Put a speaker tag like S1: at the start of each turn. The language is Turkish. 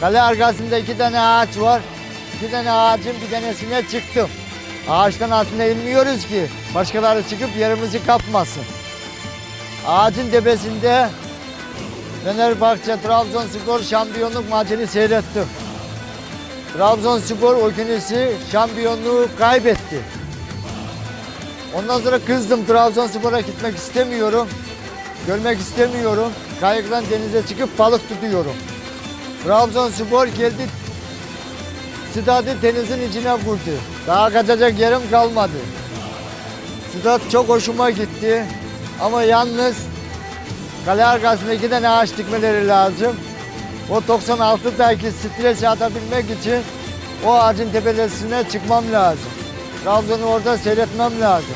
S1: Kale arkasında iki tane ağaç var. İki tane ağacın bir tanesine çıktım. Ağaçtan altına inmiyoruz ki başkaları çıkıp yerimizi kapmasın. Ağacın tepesinde Fenerbahçe Trabzonspor şampiyonluk maçını seyrettim. Trabzonspor o günüsü şampiyonluğu kaybetti. Ondan sonra kızdım Trabzonspor'a gitmek istemiyorum. Görmek istemiyorum. Kayıkla denize çıkıp balık tutuyorum. Trabzonspor geldi stadı denizin içine vurdu. Daha kaçacak yerim kalmadı. Stat çok hoşuma gitti. Ama yalnız kale arkasında iki tane ağaç dikmeleri lazım. O 96'daki stresi atabilmek için o ağacın tepesine çıkmam lazım. Trabzon'u orada seyretmem lazım.